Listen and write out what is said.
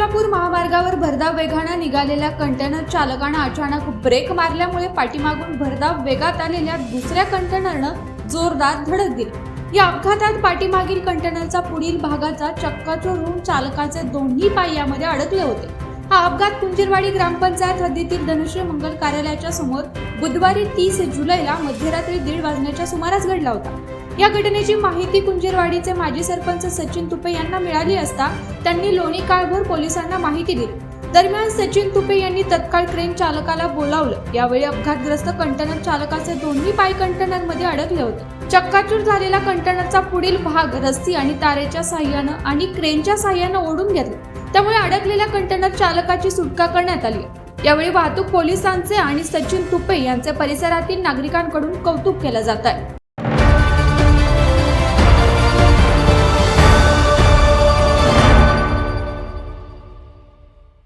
सोलापूर महामार्गावर भरधाव वेगानं निघालेल्या कंटेनर चालकानं अचानक ब्रेक मारल्यामुळे पाठीमागून भरधाव वेगात आलेल्या दुसऱ्या कंटेनरनं जोरदार धडक दिली. या अपघातात पाठीमागील कंटेनरचा पुढील भागाचा चक्काचूर होऊन चालकाचे दोन्ही पायामध्ये अडकले होते. हा अपघात कुंजीरवाडी ग्रामपंचायत हद्दीतील धनुष्य मंगल कार्यालयाच्या समोर बुधवारी तीस जुलैला मध्यरात्री दीड वाजण्याच्या सुमारास घडला होता. या घटनेची माहिती कुंजीरवाडीचे माजी सरपंच सचिन तुपे यांना मिळाली असता त्यांनी लोणी काळभर पोलिसांना माहिती दिली. दरम्यान सचिन तुपे यांनी तत्काळ क्रेन चालकाला बोलावलं. यावेळी अपघातग्रस्त कंटेनर चालकाचे दोन्ही पाय कंटेनरमध्ये अडकले होते. चक्काचूर झालेला कंटेनरचा पुढील भाग रस्सी आणि तारेच्या साह्यानं आणि क्रेनच्या साह्यानं ओढून घेतला. त्यामुळे अडकलेल्या कंटेनर चालकाची सुटका करण्यात आली. यावेळी वाहतूक पोलिसांचे आणि सचिन तुपे यांचे परिसरातील नागरिकांकडून कौतुक केलं जात आहे.